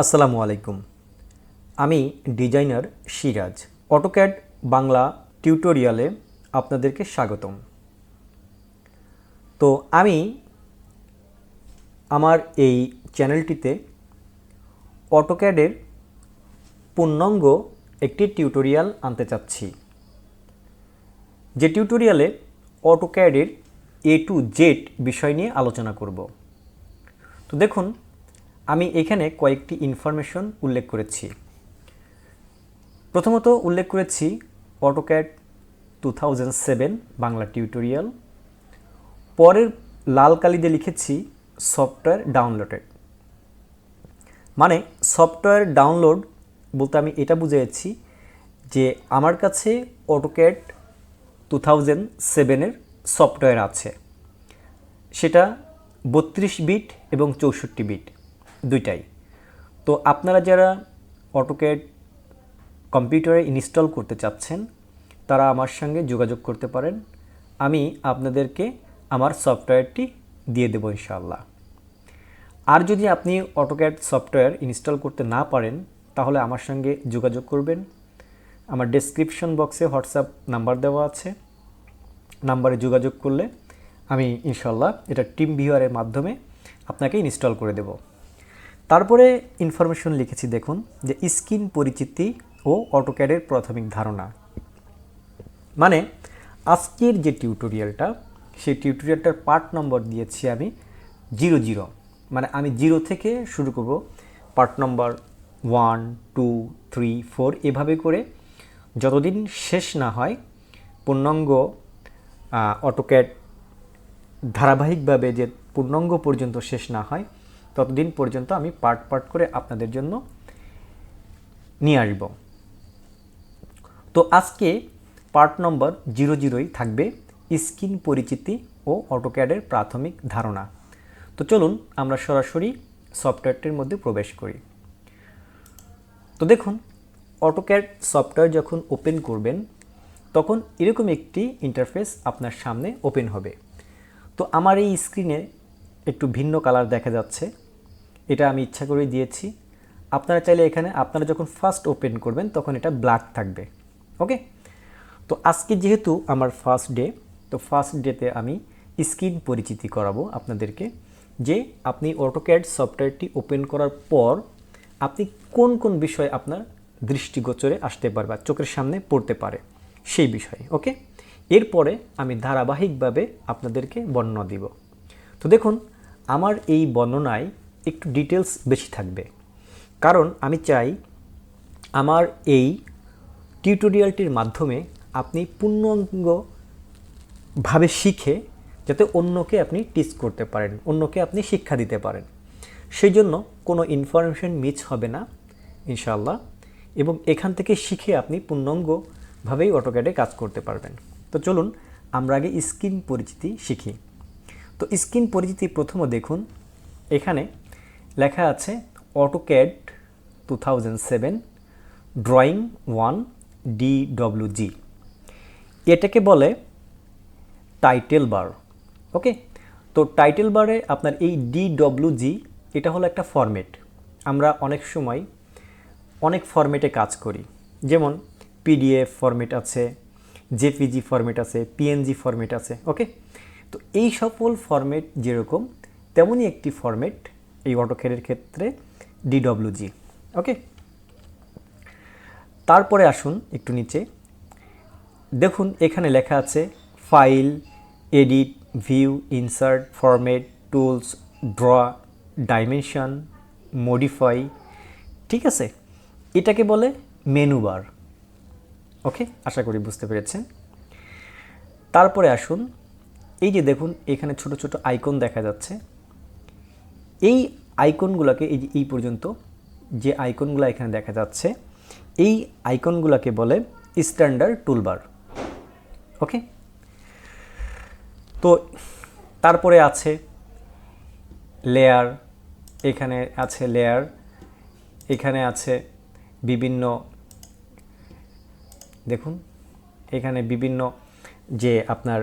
আসসালামু আলাইকুম। আমি ডিজাইনার সিরাজ, অটোক্যাড বাংলা টিউটোরিয়ালে আপনাদেরকে স্বাগতম। তো আমি আমার এই চ্যানেলটিতে অটোক্যাডের পূর্ণাঙ্গ একটি টিউটোরিয়াল আনতে চাচ্ছি। যে টিউটোরিয়ালে অটোক্যাডের এ টু জেড বিষয় নিয়ে আলোচনা করব। তো দেখুন আমি এখানে কয়েকটি ইনফরমেশন উল্লেখ করেছি। প্রথমত উল্লেখ করেছি AutoCAD two thousand seven Bangla tutorial পরের লাল কালি দিয়ে লিখেছি সফটওয়্যার ডাউনলোডেড মানে সফটওয়্যার ডাউনলোড বলতে আমি এটা বুঝেছি যে আমার কাছে অটোক্যাড টু থাউজেন্ড সেভেনের সফটওয়্যার আছে। সেটা বত্রিশ বিট এবং চৌষট্টি বিট দুইটাই। তো আপনারা যারা অটোক্যাড কম্পিউটারে ইনস্টল করতে চাচ্ছেন, তারা আমার সঙ্গে যোগাযোগ করতে পারেন। আমি আপনাদেরকে আমার সফটওয়্যারটি দিয়ে দেবো ইনশাআল্লাহ। আর যদি আপনি অটোক্যাড সফটওয়্যার ইনস্টল করতে না পারেন, তাহলে আমার সঙ্গে যোগাযোগ করবেন। আমার ডেসক্রিপশন বক্সে হোয়াটসঅ্যাপ নাম্বার দেওয়া আছে। নাম্বারে যোগাযোগ করলে আমি ইনশাল্লাহ এটা টিম ভিউয়ারের মাধ্যমে আপনাকে ইনস্টল করে দেব। তারপরে ইনফরমেশন লিখেছি, দেখুন, যে স্কিন পরিচিতি ও অটোক্যাডের প্রাথমিক ধারণা। মানে আজকের যে টিউটোরিয়ালটা সেই টিউটোরিয়ালটার পার্ট নম্বর দিয়েছি আমি জিরো জিরো। মানে আমি জিরো থেকে শুরু করব part number one two three four এভাবে করে যতদিন শেষ না হয়, পূর্ণাঙ্গ অটোক্যাড ধারাবাহিকভাবে যে পূর্ণাঙ্গ পর্যন্ত শেষ না হয় ততদিন পর্যন্ত আমি পার্ট পার্ট করে আপনাদের জন্য নিয়ে আসব। তো আজকে পার্ট নম্বর জিরো জিরোই থাকবে স্ক্রিন পরিচিতি ও অটোক্যাডের প্রাথমিক ধারণা। তো চলুন আমরা সরাসরি সফটওয়্যারটির মধ্যে প্রবেশ করি। তো দেখুন, অটোক্যাড সফটওয়্যার যখন ওপেন করবেন, তখন এরকম একটি ইন্টারফেস আপনার সামনে ওপেন হবে। তো আমার এই স্ক্রিনে একটু ভিন্ন কালার দেখা যাচ্ছে। এটা আমি ইচ্ছা করে দিয়েছি। আপনারা চাইলে এখানে আপনারা যখন ফার্স্ট ওপেন করবেন, তখন এটা ব্ল্যাক থাকবে। ওকে তো আজকে যেহেতু আমার ফার্স্ট ডে তো ফার্স্ট ডেতে আমি স্ক্রিন পরিচিতি করাবো আপনাদেরকে যে আপনি অটোক্যাড সফটওয়্যারটি ওপেন করার পর আপনি কোন কোন বিষয় আপনার দৃষ্টিগোচরে আসতে পারে বা চোখের সামনে পড়তে পারে সেই বিষয়ে ওকে এরপরে আমি ধারাবাহিকভাবে আপনাদেরকে বর্ণনা দিব। তো দেখুন, আমার এই বর্ণনায় একটু ডিটেলস বেশি থাকবে। কারণ আমি চাই আমার এই টিউটোরিয়ালটির মাধ্যমে আপনি পূর্ণাঙ্গভাবে শিখে যাতে অন্যকে আপনি টিচ করতে পারেন, অন্যকে আপনি শিক্ষা দিতে পারেন। সেই জন্য কোনো ইনফরমেশন মিস হবে না ইনশাল্লাহ এবং এখান থেকে শিখে আপনি পূর্ণাঙ্গভাবেই অটোক্যাডে কাজ করতে পারবেন। তো চলুন আমরা আগে স্ক্রিন পরিচিতি শিখি। তো স্ক্রিন পরিচিতি প্রথমে দেখুন। এখানে লেখা আছে AutoCAD two thousand seven drawing one DWG এটাকে বলে টাইটেল বার ওকে তো টাইটেল বারে আপনার এই ডিডব্লিউজি এটা হলো একটা ফরম্যাট আমরা অনেক সময় অনেক ফরম্যাটে কাজ করি। যেমন পিডিএফ ফরম্যাট আছে জেপিজি ফরম্যাট আছে পিএনজি ফরম্যাট আছে ওকে তো এই সকল ফরম্যাট যেরকম, তেমনই একটি ফরম্যাট এই অটোক্যাডের ক্ষেত্রে ডিডব্লিউজি ওকে তারপরে আসুন একটু নিচে। দেখুন, এখানে লেখা আছে file, edit, view, insert, format, tools, draw, dimension, modify, ঠিক আছে? এটাকে বলে মেনু বার ওকে আশা করি বুঝতে পেরেছেন। তারপরে আসুন, এই যে দেখুন, এখানে ছোট ছোট আইকন দেখা যাচ্ছে। এই আইকনগুলোকে এই এই পর্যন্ত যে আইকনগুলো এখানে দেখা যাচ্ছে, এই আইকনগুলোকে বলে স্ট্যান্ডার্ড টুলবার। ওকে? তো তারপরে আছে লেয়ার, এখানে আছে লেয়ার, এখানে আছে বিভিন্ন, দেখুন, এখানে বিভিন্ন যে আপনার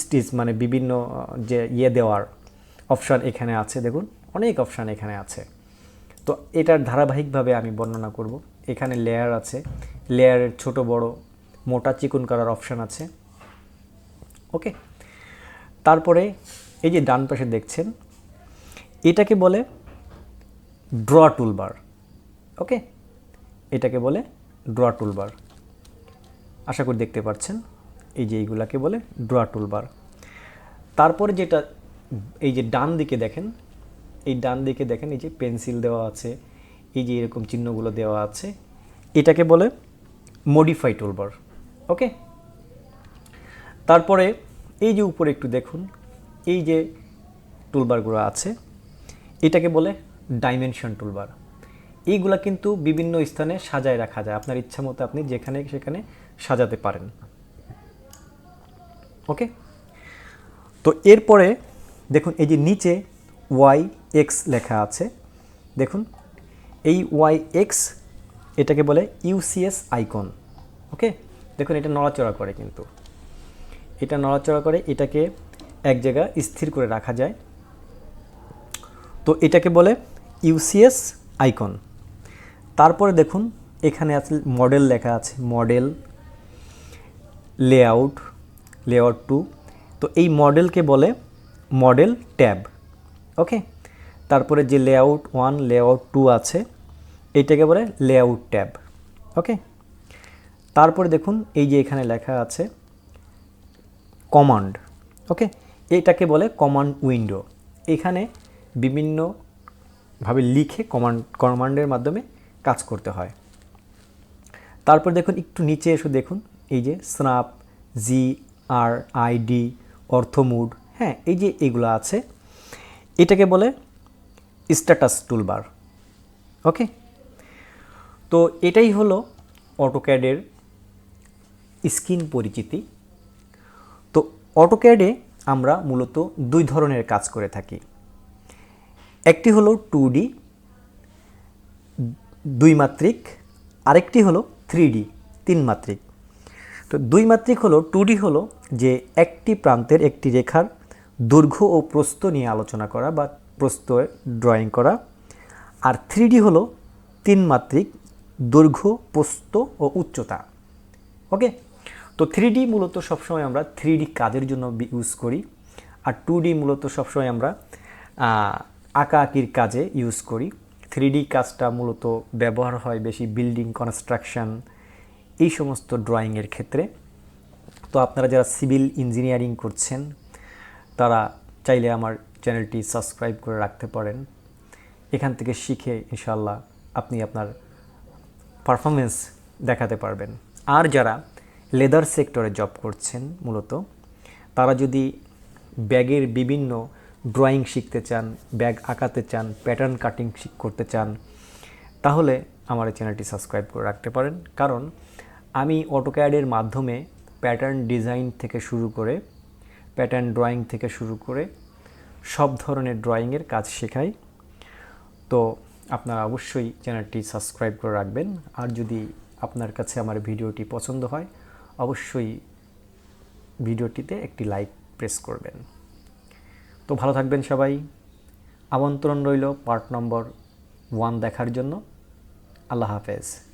স্টিচ মানে বিভিন্ন, যে ইয়ে দেওয়ার অপশান এখানে আছে, দেখুন। অনেক অপশান এখানে আছে। তো এটার ধারাবাহিকভাবে আমি বর্ণনা করব। এখানে লেয়ার আছে। লেয়ারের ছোট, বড়, মোটা চিকন করার অপশান আছে। ওকে তারপরে এই যে ডান পাশে দেখছেন, এটাকে বলে ড্র টুলবার ওকে এটাকে বলে ড্র টুলবার আশা করি দেখতে পাচ্ছেন। এই যে এইগুলাকে বলে ড্র টুলবার তারপরে যেটা, এই যে ডান দিকে দেখেন এই ডান দিকে দেখেন, এই যে পেন্সিল দেওয়া আছে, এই যে এরকম চিহ্নগুলো দেওয়া আছে, এটাকে বলে মডিফাই টুলবার ওকে তারপরে এই যে উপরে একটু দেখুন, এই যে টুলবারগুলো আছে, এটাকে বলে ডাইমেনশন টুলবার এইগুলা কিন্তু বিভিন্ন স্থানে সাজায় রাখা যায়, আপনার ইচ্ছা মতো আপনি যেখানে সেখানে সাজাতে পারেন ওকে তো এরপরে দেখুন, এই যে নিচে ওয়াই এক্স লেখা আছে। দেখুন, এই ওয়াই এক্স এটাকে বলে ইউসিএস আইকন ওকে দেখুন, এটা নড়াচড়া করে কিন্তু। এটা নড়াচড়া করে এটাকে এক জায়গায় স্থির করে রাখা যায়। তো এটাকে বলে ইউসিএস আইকন তারপরে দেখুন, এখানে আছে মডেল লেখা আছে মডেল লেআউট লেআউট টু তো এই মডেলকে বলে মডেল ট্যাব ওকে তারপরে যে লেআউট ওয়ান লেআউট টু আছে এইটাকে বলে লেআউট ট্যাব ওকে তারপরে দেখুন, এই যে এখানে লেখা আছে কমান্ড ওকে এটাকে বলে কমান্ড উইন্ডো এখানে বিভিন্নভাবে লিখে কমান্ড কমান্ডের মাধ্যমে কাজ করতে হয়। তারপর দেখুন, একটু নিচে এসে দেখুন, এই যে স্ন্যাপ জি আর আইডি অর্থমুড হ্যাঁ এই যে এগুলো আছে, এটাকে বলে স্ট্যাটাস টুলবার ওকে তো এটাই হলো অটোক্যাডের স্কিন পরিচিতি। তো অটোক্যাডে আমরা মূলত দুই ধরনের কাজ করে থাকি। একটি হলো টু ডি দুই মাত্রিক। আরেকটি হলো থ্রি ডি তিন মাত্রিক। তো দুই মাত্রিক হলো টু ডি হলো যে একটি প্রান্তের একটি রেখার দৈর্ঘ্য ও প্রস্থ নিয়ে আলোচনা করা বা প্রস্থ ড্রয়িং করা। আর থ্রি ডি হলো তিন মাত্রিক, দৈর্ঘ্য, প্রস্থ ও উচ্চতা। ওকে তো থ্রি ডি মূলত সবসময় আমরা থ্রি ডি কাজের জন্য ইউজ করি। আর টু ডি মূলত সবসময় আমরা আঁকা আঁকির কাজে ইউজ করি। থ্রি ডি কাজটা মূলত ব্যবহার হয় বেশি বিল্ডিং কনস্ট্রাকশন এই সমস্ত ড্রয়িংয়ের ক্ষেত্রে। তো আপনারা যারা সিভিল ইঞ্জিনিয়ারিং করছেন, তারা চাইলে আমার চ্যানেলটি সাবস্ক্রাইব করে রাখতে পারেন। এখান থেকে শিখে ইনশাল্লাহ আপনি আপনার পারফরমেন্স দেখাতে পারবেন। আর যারা লেদার সেক্টরে জব করছেন, মূলত, তারা যদি ব্যাগের বিভিন্ন ড্রয়িং শিখতে চান, ব্যাগ আঁকাতে চান প্যাটার্ন কাটিং করতে চান, তাহলে আমার এই চ্যানেলটি সাবস্ক্রাইব করে রাখতে পারেন। কারণ, আমি অটোক্যাডের মাধ্যমে প্যাটার্ন ডিজাইন থেকে শুরু করে প্যাটার্ন ড্রয়িং থেকে শুরু করে সব ধরনের ড্রয়িংয়ের কাজ শেখাই। তো আপনারা অবশ্যই চ্যানেলটি সাবস্ক্রাইব করে রাখবেন। আর যদি আপনার কাছে আমার ভিডিওটি পছন্দ হয়, অবশ্যই ভিডিওটিতে একটি লাইক প্রেস করবেন। তো ভালো থাকবেন সবাই। আমন্ত্রণ রইল পার্ট নম্বর ওয়ান দেখার জন্য। আল্লাহ হাফেজ।